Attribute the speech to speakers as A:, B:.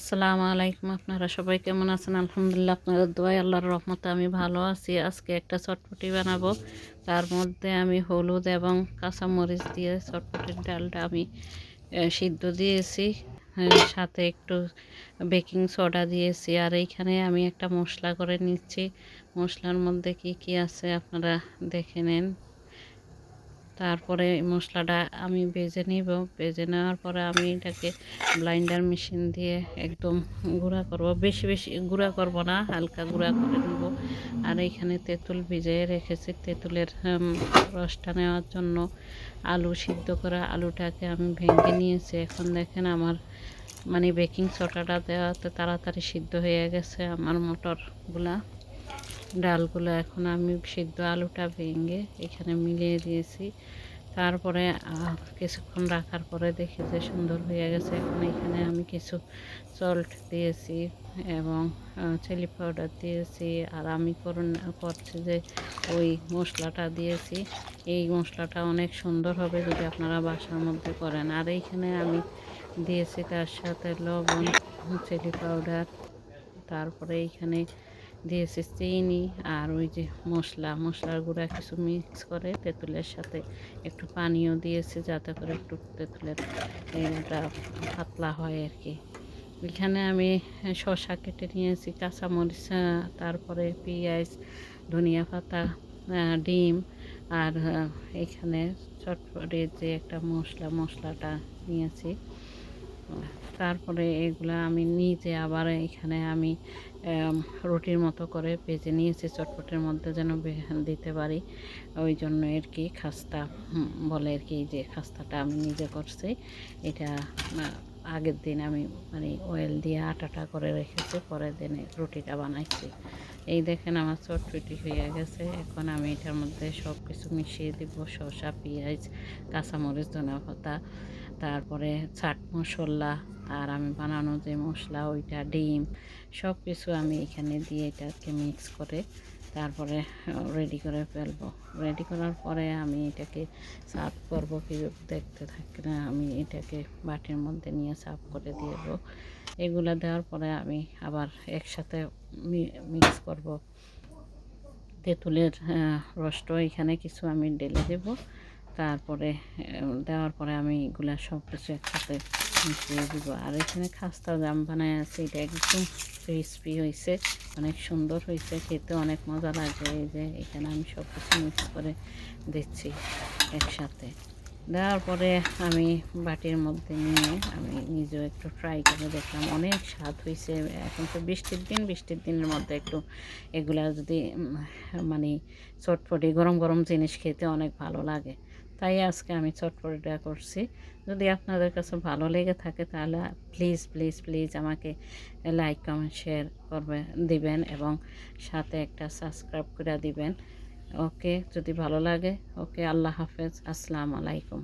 A: আসসালামু আলাইকুম। আপনারা সবাই কেমন আছেন? আলহামদুলিল্লাহ আপনাদের দোয়াই আল্লাহর রহমতে আমি ভালো আছি। আজকে একটা চটপটি বানাবো। তার মধ্যে আমি হলুদ এবং কাঁচামরিচ দিয়ে চটপটির ডালটা আমি সিদ্ধ দিয়েছি। সাথে একটু বেকিং সোডা দিয়েছি। আর এইখানে আমি একটা মশলা করে নিচ্ছি। মশলার মধ্যে কি কি আছে আপনারা দেখে নেন। তারপরে মশলাটা আমি ভেজে নিব। ভেজে নেওয়ার পরে আমি এটাকে ব্লাইন্ডার মেশিন দিয়ে একদম গুঁড়া করব। বেশি বেশি গুঁড়া করব না, হালকা গুঁড়া করে নেব। আর এইখানে তেঁতুল ভিজিয়ে রেখেছি। তেঁতুলের রসটা নেওয়ার জন্য আলু সিদ্ধ করা আলুটাকে আমি ভেঙে নিয়েছি। এখন দেখেন আমার মানে বেকিং সোডাটা দেওয়াতে তাড়াতাড়ি সিদ্ধ হয়ে গেছে আমার মটরগুলা। ডালগুলো এখন আমি সিদ্ধ আলুটা ভেঙে এখানে মিলিয়ে দিয়েছি। তারপরে কিছুক্ষণ রাখার পরে দেখি যে সুন্দর হয়ে গেছে। এখন এখানে আমি কিছু সল্ট দিয়েছি এবং চিলি পাউডার দিয়েছি। আর আমি করছি যে ওই মশলাটা দিয়েছি। এই মশলাটা অনেক সুন্দর হবে যদি আপনারা বাসার মধ্যে করেন। আর এইখানে আমি দিয়েছি তার সাথে লবণ চিলি পাউডার তারপরে এইখানে দিয়েছি চিনি আর ওই যে মশলা, মশলার গুঁড়া কিছু মিক্স করে তেঁতুলের সাথে একটু পানিও দিয়েছে যাতে করে একটু তেঁতুলের পাতলা হয় আর কি। এখানে আমি শসা কেটে নিয়েছি, কাঁচামরিচ তারপরে পেঁয়াজ, ধনিয়া পাতা ডিম আর এখানে চটপটে যে একটা মশলা, মশলাটা নিয়েছি। তারপরে এগুলা আমি নিজে আবার এখানে আমি রুটির মতো করে ভেজে নিয়েছি, চটপটের মধ্যে যেন দিতে পারি। ওই জন্য আর কি খাস্তা বলে আর কি যে খাস্তাটা আমি নিজে করছি। এটা আগের দিন আমি মানে অয়েল দিয়ে আটাটা করে রেখেছি, পরের দিনে রুটিটা বানাইছি। এই দেখেন আমার চটচটি হয়ে গেছে। এখন আমি এটার মধ্যে সব কিছু মিশিয়ে দিব, শসা, পেঁয়াজ, কাঁচামরিচ ধনা পাতা তারপরে চাট মশলা, আর আমি বানানো যে মশলা, ওইটা ডিম সব কিছু আমি এখানে দিয়ে এটাকে মিক্স করে তারপরে রেডি করে ফেলব। রেডি করার পরে আমি এটাকে সার্ভ করব। কি দেখতে থাকি না, আমি এটাকে বাটির মধ্যে নিয়ে সার্ভ করে দিব। এগুলো দেওয়ার পরে আমি আবার একসাথে মিক্স করব। তেঁতুলের রসটা এখানে কিছু আমি ঢেলে দেব। তারপরে দেওয়ার পরে আমি এগুলা সব কিছু একসাথে মিশিয়ে দিব। আর এখানে খাস্তা জাম বানায় আছে, এটা একদম ক্রিসপি হয়েছে, অনেক সুন্দর হয়েছে, খেতে অনেক মজা লাগে। এই যে, এখানে আমি সব কিছু মিক্স করে দিচ্ছি একসাথে। দেওয়ার পরে আমি বাটির মধ্যে নিয়ে আমি নিজেও একটু ট্রাই করে দেখলাম। অনেক স্বাদ হয়েছে। এখন তো বৃষ্টির দিন, বৃষ্টির দিনের মধ্যে একটু এগুলা যদি মানে চটপটি গরম গরম জিনিস খেতে অনেক ভালো লাগে। তাই আজকে আমি চটপটিটা করছি। যদি আপনাদের কাছে ভালো লেগে থাকে তাহলে প্লিজ প্লিজ প্লিজ আমাকে লাইক কমেন্ট শেয়ার করবে, দিবেন এবং সাথে একটা সাবস্ক্রাইব করে দিবেন। ওকে যদি ভালো লাগে ওকে আল্লাহ হাফেজ। আসসালামু আলাইকুম।